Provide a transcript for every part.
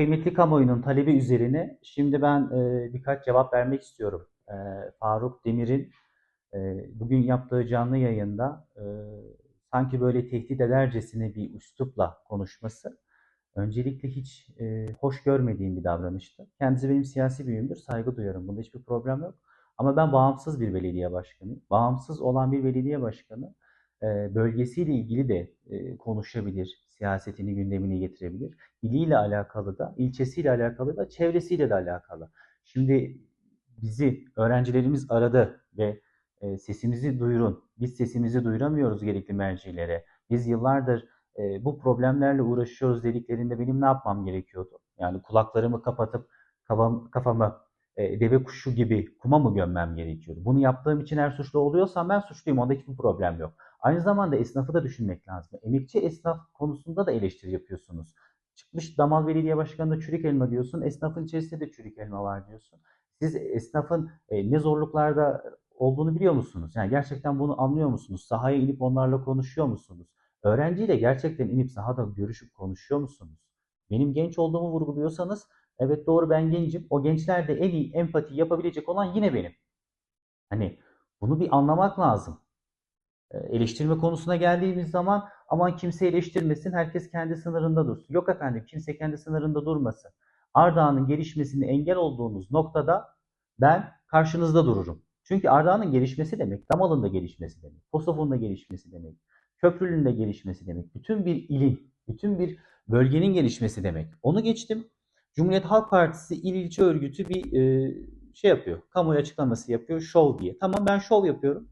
Kıymetli kamuoyunun talebi üzerine şimdi ben e, birkaç cevap vermek istiyorum. E, Faruk Demir'in e, bugün yaptığı canlı yayında e, sanki böyle tehdit edercesine bir üslupla konuşması öncelikle hiç e, hoş görmediğim bir davranıştı. Kendisi benim siyasi büyüğümdür, saygı duyuyorum. Bunda hiçbir problem yok. Ama ben bağımsız bir belediye başkanıyım. Bağımsız olan bir belediye başkanı bölgesiyle ilgili de e, konuşabilir, siyasetini gündemine getirebilir. İliyle alakalı da, ilçesiyle alakalı da, çevresiyle de alakalı. Şimdi bizi öğrencilerimiz aradı ve e, sesimizi duyurun. Biz sesimizi duyuramıyoruz gerekli mercilere. Biz yıllardır e, bu problemlerle uğraşıyoruz dediklerinde benim ne yapmam gerekiyordu? Yani kulaklarımı kapatıp kafam, kafamı e, deve kuşu gibi kuma mı gömmem gerekiyordu? Bunu yaptığım için eğer suçlu oluyorsam ben suçluyum. Onda hiçbir problem yok. Aynı zamanda esnafı da düşünmek lazım. Emekçi esnaf konusunda da eleştiri yapıyorsunuz. Çıkmış Damal Belediye Başkanı'nda çürük elma diyorsun. Esnafın içerisinde de çürük elma var diyorsun. Siz esnafın e, ne zorluklarda olduğunu biliyor musunuz? Yani gerçekten bunu anlıyor musunuz? Sahaya inip onlarla konuşuyor musunuz? Öğrenciyle gerçekten inip sahada görüşüp konuşuyor musunuz? Benim genç olduğumu vurguluyorsanız evet doğru ben gencim. O gençlerde en iyi empati yapabilecek olan yine benim. Hani bunu bir anlamak lazım. E, eleştirme konusuna geldiğimiz zaman aman kimse eleştirmesin, herkes kendi sınırında dursun. Yok efendim kimse kendi sınırında durmasın. Ardahan'ın gelişmesine engel olduğunuz noktada ben karşınızda dururum. Çünkü Ardahan'ın gelişmesi demek, Damal'ın da gelişmesi demek, Kosov'un da gelişmesi demek, Köprülü'nün de gelişmesi demek, bütün bir ilin, bütün bir bölgenin gelişmesi demek. Onu geçtim. Cumhuriyet Halk Partisi il ilçe örgütü bir e, şey yapıyor, kamuoyu açıklaması yapıyor, şov diye. Tamam ben şov yapıyorum.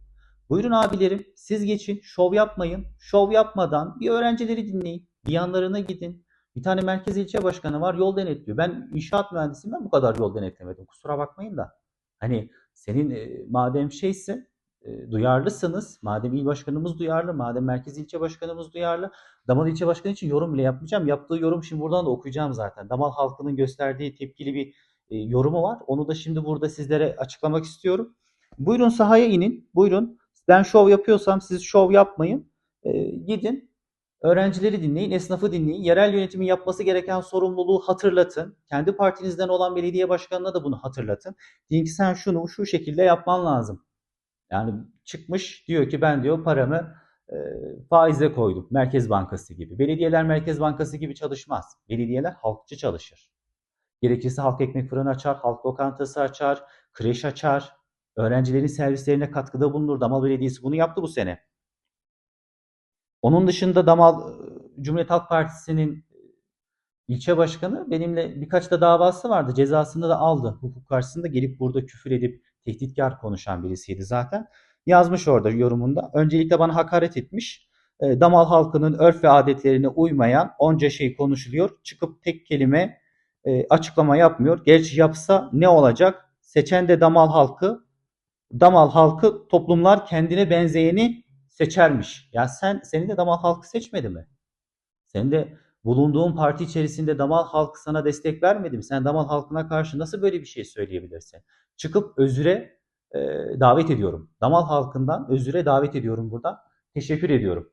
Buyurun abilerim siz geçin şov yapmayın. Şov yapmadan bir öğrencileri dinleyin. Bir yanlarına gidin. Bir tane merkez ilçe başkanı var yol denetliyor. Ben inşaat mühendisiyim ben bu kadar yol denetlemedim. Kusura bakmayın da. Hani senin e, madem şeyse e, duyarlısınız. Madem il başkanımız duyarlı, madem merkez ilçe başkanımız duyarlı. Damal ilçe başkanı için yorum bile yapmayacağım. Yaptığı yorum şimdi buradan da okuyacağım zaten. Damal halkının gösterdiği tepkili bir e, yorumu var. Onu da şimdi burada sizlere açıklamak istiyorum. Buyurun sahaya inin. Buyurun ben şov yapıyorsam siz şov yapmayın. E, gidin öğrencileri dinleyin, esnafı dinleyin. Yerel yönetimin yapması gereken sorumluluğu hatırlatın. Kendi partinizden olan belediye başkanına da bunu hatırlatın. Deyin ki sen şunu şu şekilde yapman lazım. Yani çıkmış diyor ki ben diyor paramı e, faize koydum. Merkez Bankası gibi. Belediyeler Merkez Bankası gibi çalışmaz. Belediyeler halkçı çalışır. Gerekirse halk ekmek fırını açar, halk lokantası açar, kreş açar, Öğrencilerin servislerine katkıda bulunur. Damal Belediyesi bunu yaptı bu sene. Onun dışında Damal e, Cumhuriyet Halk Partisi'nin e, ilçe başkanı benimle birkaç da davası vardı. Cezasını da aldı. Hukuk karşısında gelip burada küfür edip tehditkar konuşan birisiydi zaten. Yazmış orada yorumunda. Öncelikle bana hakaret etmiş. E, Damal halkının örf ve adetlerine uymayan onca şey konuşuluyor. Çıkıp tek kelime açıklama yapmıyor. Gerçi yapsa ne olacak? Seçen de Damal halkı Damal halkı toplumlar kendine benzeyeni seçermiş. Ya sen seni de Damal halkı seçmedi mi? Sen de bulunduğun parti içerisinde Damal halkı sana destek vermedi mi? Sen Damal halkına karşı nasıl böyle bir şey söyleyebilirsin? Çıkıp özüre e, davet ediyorum. Damal halkından özüre davet ediyorum burada. Teşekkür ediyorum.